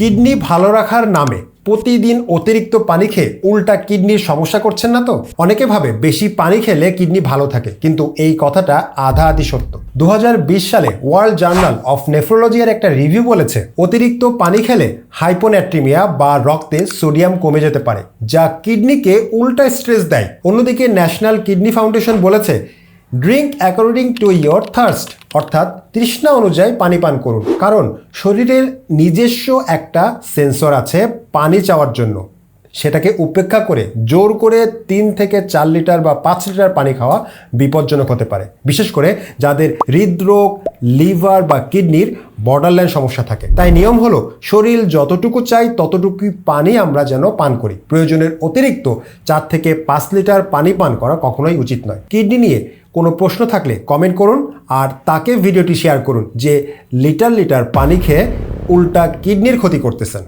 Kidney ভালো রাখার নামে প্রতিদিন অতিরিক্ত পানি খেয়ে উল্টা কিডনির সমস্যা করছেন না তো? অনেকে ভাবে বেশি পানি খেলে কিডনি ভালো থাকে, কিন্তু এই কথাটা আধা আধি সত্য। দু হাজার বিশ সালে ওয়ার্ল্ড জার্নাল অফ নেফ্রোলজি এর একটা রিভিউ বলেছে, অতিরিক্ত পানি খেলে হাইপোন্যাট্রিমিয়া বা রক্তে সোডিয়াম কমে যেতে পারে, যা কিডনিকে উল্টা স্ট্রেস দেয়। অন্যদিকে ন্যাশনাল কিডনি ফাউন্ডেশন বলেছে drink according to your thirst অর্থাৎ তৃষ্ণা অনুযায়ী পানি পান করুন। কারণ শরীরের নিজস্ব একটা সেন্সর আছে পানি চাওয়ার জন্য। সেটাকে উপেক্ষা করে, জোর করে তিন থেকে চার লিটার বা পাঁচ লিটার পানি খাওয়া বিপজ্জনক হতে পারে। বিশেষ করে যাদের হৃদরোগ লিভার বা কিডনির বর্ডারলাইন সমস্যা থাকে। তাই নিয়ম হলো, শরীর যতটুকু চাই ততটুকুই পানি আমরা যেন পান করি। প্রয়োজনের অতিরিক্ত চার থেকে পাঁচ লিটার পানি পান করা কখনোই উচিত নয়। কিডনি নিয়ে কোনো প্রশ্ন থাকলে কমেন্ট করুন আর তাকে ভিডিওটি শেয়ার করুন যে লিটার লিটার পানি খেয়ে উল্টা কিডনির ক্ষতি করতেছেন।